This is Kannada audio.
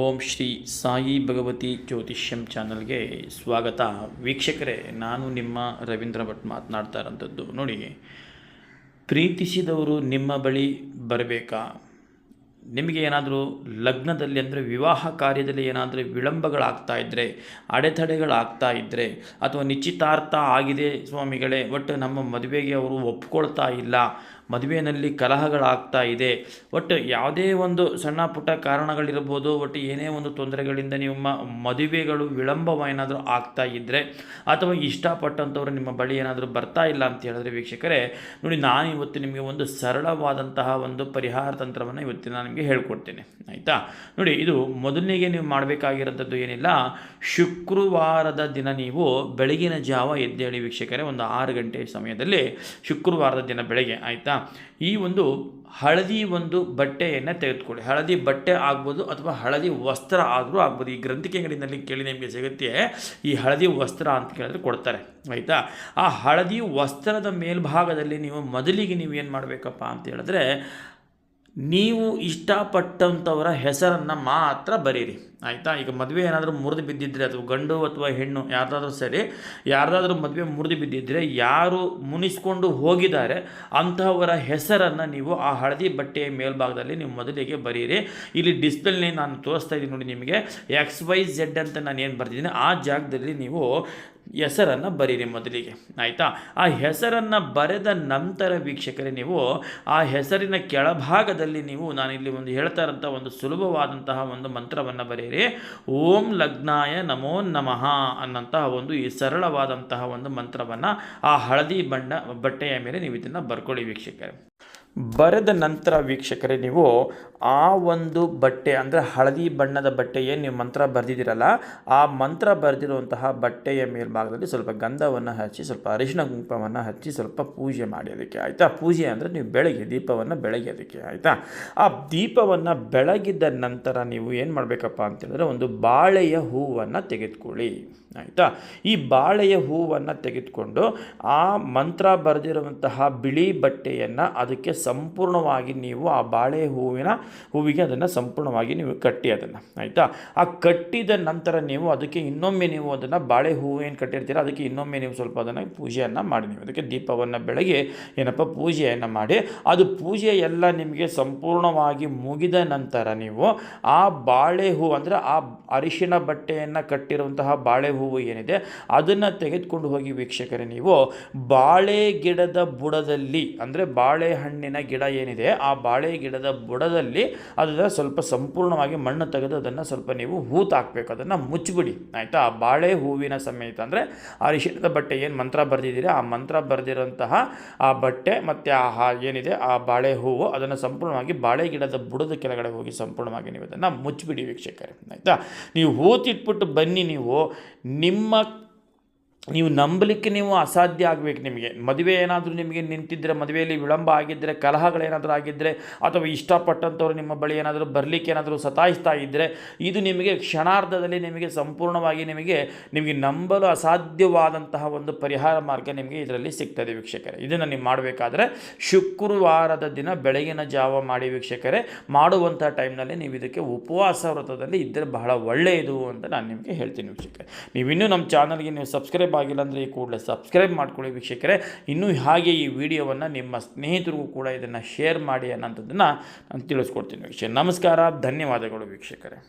ಓಂ ಶ್ರೀ ಸಾಯಿ ಭಗವತಿ ಜ್ಯೋತಿಷ್ಯಂ ಚಾನಲ್ಗೆ ಸ್ವಾಗತ. ವೀಕ್ಷಕರೇ, ನಾನು ನಿಮ್ಮ ರವೀಂದ್ರ ಭಟ್ ಮಾತನಾಡ್ತಾ ಇರೋಂಥದ್ದು. ನೋಡಿ, ಪ್ರೀತಿಸಿದವರು ನಿಮ್ಮ ಬಳಿ ಬರಬೇಕಾ? ನಿಮಗೆ ಏನಾದರೂ ಲಗ್ನದಲ್ಲಿ ಅಂದರೆ ವಿವಾಹ ಕಾರ್ಯದಲ್ಲಿ ಏನಾದರೂ ವಿಳಂಬಗಳಾಗ್ತಾ ಇದ್ದರೆ ಅಡೆತಡೆಗಳಾಗ್ತಾ ಇದ್ದರೆ ಅಥವಾ ನಿಶ್ಚಿತಾರ್ಥ ಆಗಿದೆ ಸ್ವಾಮಿಗಳೇ, ಒಟ್ಟು ನಮ್ಮ ಮದುವೆಗೆ ಅವರು ಒಪ್ಕೊಳ್ತಾ ಇಲ್ಲ ಮದುವೆಯಲ್ಲಿ ಕಲಹಗಳಾಗ್ತಾ ಇದೆ. ಒಟ್ಟು ಯಾವುದೇ ಒಂದು ಸಣ್ಣ ಪುಟ್ಟ ಕಾರಣಗಳಿರ್ಬೋದು ಒಟ್ಟು ಏನೇ ಒಂದು ತೊಂದರೆಗಳಿಂದ ನಿಮ್ಮ ಮದುವೆಗಳು ವಿಳಂಬವೇನಾದರೂ ಆಗ್ತಾ ಇದ್ದರೆ ಅಥವಾ ಇಷ್ಟಪಟ್ಟಂಥವ್ರು ನಿಮ್ಮ ಬಳಿ ಏನಾದರೂ ಬರ್ತಾ ಇಲ್ಲ ಅಂತ ಹೇಳಿದ್ರೆ ವೀಕ್ಷಕರೇ, ನೋಡಿ ನಾನು ಇವತ್ತು ನಿಮಗೆ ಒಂದು ಸರಳವಾದಂತಹ ಒಂದು ಪರಿಹಾರ ತಂತ್ರವನ್ನು ಇವತ್ತು ನಾನು ನಿಮಗೆ ಹೇಳ್ಕೊಡ್ತೇನೆ. ಆಯಿತಾ? ನೋಡಿ, ಇದು ಮೊದಲನಿಗೆ ನೀವು ಮಾಡಬೇಕಾಗಿರೋಂಥದ್ದು ಏನಿಲ್ಲ, ಶುಕ್ರವಾರದ ದಿನ ನೀವು ಬೆಳಗಿನ ಜಾವ ಎದ್ದೇಳಿ ವೀಕ್ಷಕರೇ, ಒಂದು ಆರು ಗಂಟೆ ಸಮಯದಲ್ಲಿ ಶುಕ್ರವಾರದ ದಿನ ಬೆಳಗ್ಗೆ, ಆಯಿತಾ? ಈ ಒಂದು ಹಳದಿ ಒಂದು ಬಟ್ಟೆಯನ್ನು ತೆಗೆದುಕೊಳ್ಳಿ. ಹಳದಿ ಬಟ್ಟೆ ಆಗ್ಬೋದು ಅಥವಾ ಹಳದಿ ವಸ್ತ್ರ ಆದರೂ ಆಗ್ಬೋದು. ಈ ಗ್ರಂಥಿಕೆ ಅಂಗಡಿನಲ್ಲಿ ಕೇಳಿ ನಿಮಗೆ ಸಿಗುತ್ತೆ, ಈ ಹಳದಿ ವಸ್ತ್ರ ಅಂತ ಕೇಳಿದ್ರೆ ಕೊಡ್ತಾರೆ. ಆಯಿತಾ? ಆ ಹಳದಿ ವಸ್ತ್ರದ ಮೇಲ್ಭಾಗದಲ್ಲಿ ನೀವು ಮೊದಲಿಗೆ ನೀವು ಏನು ಮಾಡಬೇಕಪ್ಪ ಅಂತ ಹೇಳಿದ್ರೆ ನೀವು ಇಷ್ಟಪಟ್ಟಂಥವರ ಹೆಸರನ್ನು ಮಾತ್ರ ಬರೀರಿ. ಆಯಿತಾ? ಈಗ ಮದುವೆ ಏನಾದರೂ ಮುರಿದು ಬಿದ್ದಿದ್ದರೆ ಅಥವಾ ಗಂಡು ಅಥವಾ ಹೆಣ್ಣು ಯಾರ್ದಾದ್ರೂ ಸರಿ, ಯಾರ್ದಾದ್ರೂ ಮದುವೆ ಮುರಿದು ಬಿದ್ದಿದ್ದರೆ ಯಾರು ಮುನಿಸ್ಕೊಂಡು ಹೋಗಿದ್ದಾರೆ ಅಂಥವರ ಹೆಸರನ್ನು ನೀವು ಆ ಹಳದಿ ಬಟ್ಟೆಯ ಮೇಲ್ಭಾಗದಲ್ಲಿ ನೀವು ಮೊದಲಿಗೆ ಬರೀರಿ. ಇಲ್ಲಿ ಡಿಸ್ಪ್ಲೇಲಿ ನಾನು ತೋರಿಸ್ತಾ ಇದ್ದೀನಿ ನೋಡಿ ನಿಮಗೆ. ಎಕ್ಸ್ ವೈ ಝೆಡ್ ಅಂತ ನಾನು ಏನು ಬರ್ತಿದ್ದೀನಿ ಆ ಜಾಗದಲ್ಲಿ ನೀವು ಹೆಸರನ್ನು ಬರೀರಿ ಮೊದಲಿಗೆ, ಆಯಿತಾ? ಆ ಹೆಸರನ್ನು ಬರೆದ ನಂತರ ವೀಕ್ಷಕರೇ ನೀವು ಆ ಹೆಸರಿನ ಕೆಳಭಾಗದಲ್ಲಿ ನೀವು ನಾನಿಲ್ಲಿ ಒಂದು ಹೇಳ್ತಾ ಇರೋಂಥ ಒಂದು ಸುಲಭವಾದಂತಹ ಒಂದು ಮಂತ್ರವನ್ನು ಬರೆಯಿರಿ. ಓಂ ಲಗ್ನಾಯ ನಮೋ ನಮಃ ಅನ್ನಂತಹ ಒಂದು ಈ ಸರಳವಾದಂತಹ ಒಂದು ಮಂತ್ರವನ್ನು ಆ ಹಳದಿ ಬಣ್ಣ ಬಟ್ಟೆಯ ಮೇಲೆ ನೀವು ಇದನ್ನು ಬರ್ಕೊಳ್ಳಿ ವೀಕ್ಷಕರೇ. ಬರೆದ ನಂತರ ವೀಕ್ಷಕರೇ, ನೀವು ಆ ಒಂದು ಬಟ್ಟೆ ಅಂದರೆ ಹಳದಿ ಬಣ್ಣದ ಬಟ್ಟೆ ಏನು ನೀವು ಮಂತ್ರ ಬರೆದಿದ್ದೀರಲ್ಲ, ಆ ಮಂತ್ರ ಬರೆದಿರುವಂತಹ ಬಟ್ಟೆಯ ಮೇಲ್ಭಾಗದಲ್ಲಿ ಸ್ವಲ್ಪ ಗಂಧವನ್ನು ಹಚ್ಚಿ, ಸ್ವಲ್ಪ ಅರಿಶಿನ ಕುಂಕುಮವನ್ನು ಹಚ್ಚಿ, ಸ್ವಲ್ಪ ಪೂಜೆ ಮಾಡಿ ಅದಕ್ಕೆ, ಆಯಿತಾ? ಪೂಜೆ ಅಂದರೆ ನೀವು ಬೆಳಗ್ಗೆ ದೀಪವನ್ನು ಬೆಳಗ್ಗೆ ಅದಕ್ಕೆ, ಆಯಿತಾ? ಆ ದೀಪವನ್ನು ಬೆಳಗಿದ ನಂತರ ನೀವು ಏನು ಮಾಡಬೇಕಪ್ಪ ಅಂತೇಳಿದ್ರೆ ಒಂದು ಬಾಳೆಯ ಹೂವನ್ನು ತೆಗೆದುಕೊಳ್ಳಿ, ಆಯಿತಾ? ಈ ಬಾಳೆಯ ಹೂವನ್ನು ತೆಗೆದುಕೊಂಡು ಆ ಮಂತ್ರ ಬರೆದಿರುವಂತಹ ಬಿಳಿ ಬಟ್ಟೆಯನ್ನು ಅದಕ್ಕೆ ಸಂಪೂರ್ಣವಾಗಿ ನೀವು ಆ ಬಾಳೆ ಹೂವಿನ ಹೂವಿಗೆ ಅದನ್ನು ಸಂಪೂರ್ಣವಾಗಿ ನೀವು ಕಟ್ಟಿ ಅದನ್ನು, ಆಯಿತಾ? ಆ ಕಟ್ಟಿದ ನಂತರ ನೀವು ಅದಕ್ಕೆ ಇನ್ನೊಮ್ಮೆ ನೀವು ಅದನ್ನು ಬಾಳೆ ಹೂವು ಏನು ಕಟ್ಟಿರ್ತೀರ, ಅದಕ್ಕೆ ಇನ್ನೊಮ್ಮೆ ನೀವು ಸ್ವಲ್ಪ ಅದನ್ನು ಪೂಜೆಯನ್ನು ಮಾಡಿ, ನೀವು ಅದಕ್ಕೆ ದೀಪವನ್ನು ಬೆಳಗ್ಗೆ ಏನಪ್ಪ ಪೂಜೆಯನ್ನು ಮಾಡಿ, ಅದು ಪೂಜೆ ಎಲ್ಲ ನಿಮಗೆ ಸಂಪೂರ್ಣವಾಗಿ ಮುಗಿದ ನಂತರ ನೀವು ಆ ಬಾಳೆ ಹೂ ಅಂದರೆ ಆ ಅರಿಶಿನ ಬಟ್ಟೆಯನ್ನು ಕಟ್ಟಿರುವಂತಹ ಬಾಳೆ ಹೂವು ಏನಿದೆ, ಅದನ್ನು ತೆಗೆದುಕೊಂಡು ಹೋಗಿ ವೀಕ್ಷಕರೇ, ನೀವು ಬಾಳೆ ಗಿಡದ ಬುಡದಲ್ಲಿ ಅಂದರೆ ಬಾಳೆಹಣ್ಣಿನ ಗಿಡ ಏನಿದೆ, ಆ ಬಾಳೆ ಗಿಡದ ಬುಡದಲ್ಲಿ ಅದರ ಸ್ವಲ್ಪ ಸಂಪೂರ್ಣವಾಗಿ ಮಣ್ಣು ತೆಗೆದು ಅದನ್ನು ಸ್ವಲ್ಪ ನೀವು ಹೂತು ಹಾಕಬೇಕು. ಅದನ್ನು ಮುಚ್ಚಿಬಿಡಿ. ಆಯಿತಾ? ಆ ಬಾಳೆ ಹೂವಿನ ಸಮೇತ ಅಂದರೆ ಅರಿಶಿಣದ ಬಟ್ಟೆ ಏನು ಮಂತ್ರ ಬರೆದಿದ್ದೀರಿ? ಆ ಮಂತ್ರ ಬರೆದಿರೋಂತಹ ಆ ಬಟ್ಟೆ ಮತ್ತು ಆ ಏನಿದೆ, ಆ ಬಾಳೆ ಹೂವು ಅದನ್ನು ಸಂಪೂರ್ಣವಾಗಿ ಬಾಳೆ ಗಿಡದ ಬುಡದ ಕೆಳಗಡೆ ಹೋಗಿ ಸಂಪೂರ್ಣವಾಗಿ ನೀವು ಅದನ್ನು ಮುಚ್ಚಿಬಿಡಿ ವೀಕ್ಷಕರೇ. ಆಯಿತಾ? ನೀವು ಹೂತಿಟ್ಬಿಟ್ಟು ಬನ್ನಿ ನೀವು. ನಿಮ್ಮ ನೀವು ನಂಬಲಿಕ್ಕೆ ನೀವು ಅಸಾಧ್ಯ ಆಗಬೇಕು ನಿಮಗೆ. ಮದುವೆ ಏನಾದರೂ ನಿಮಗೆ ನಿಂತಿದ್ದರೆ ಮದುವೆಯಲ್ಲಿ ವಿಳಂಬ ಆಗಿದ್ದರೆ ಕಲಹಗಳೇನಾದರೂ ಆಗಿದ್ದರೆ ಅಥವಾ ಇಷ್ಟಪಟ್ಟಂಥವ್ರು ನಿಮ್ಮ ಬಳಿ ಏನಾದರೂ ಬರಲಿಕ್ಕೆ ಏನಾದರೂ ಸತಾಯಿಸ್ತಾ ಇದ್ದರೆ ಇದು ನಿಮಗೆ ಕ್ಷಣಾರ್ಧದಲ್ಲಿ ನಿಮಗೆ ಸಂಪೂರ್ಣವಾಗಿ ನಿಮಗೆ ನಿಮಗೆ ನಂಬಲು ಅಸಾಧ್ಯವಾದಂತಹ ಒಂದು ಪರಿಹಾರ ಮಾರ್ಗ ನಿಮಗೆ ಇದರಲ್ಲಿ ಸಿಗ್ತದೆ ವೀಕ್ಷಕರೇ. ಇದನ್ನು ನೀವು ಮಾಡಬೇಕಾದ್ರೆ ಶುಕ್ರವಾರದ ದಿನ ಬೆಳಗಿನ ಜಾವ ಮಾಡಿ ವೀಕ್ಷಕರೇ. ಮಾಡುವಂಥ ಟೈಮ್ನಲ್ಲಿ ನೀವು ಇದಕ್ಕೆ ಉಪವಾಸ ವ್ರತದಲ್ಲಿ ಇದ್ದರೆ ಬಹಳ ಒಳ್ಳೆಯದು ಅಂತ ನಾನು ನಿಮಗೆ ಹೇಳ್ತೀನಿ ವೀಕ್ಷಕರೇ. ನೀವಿನ್ನೂ ನಮ್ಮ ಚಾನಲ್ಗೆ ನೀವು ಸಬ್ಸ್ಕ್ರೈಬ್ ಆಗಿಲ್ಲ ಅಂದರೆ ಈ ಕೂಡಲೇ ಸಬ್ಸ್ಕ್ರೈಬ್ ಮಾಡ್ಕೊಳ್ಳಿ ವೀಕ್ಷಕರೇ. ಇನ್ನೂ ಹಾಗೆ ಈ ವಿಡಿಯೋವನ್ನು ನಿಮ್ಮ ಸ್ನೇಹಿತರಿಗೂ ಕೂಡ ಇದನ್ನು ಶೇರ್ ಮಾಡಿ ಅನ್ನೋಂಥದ್ದನ್ನು ನಾನು ತಿಳಿಸ್ಕೊಡ್ತೀನಿ ವೀಕ್ಷಕ ನಮಸ್ಕಾರ, ಧನ್ಯವಾದಗಳು ವೀಕ್ಷಕರೇ.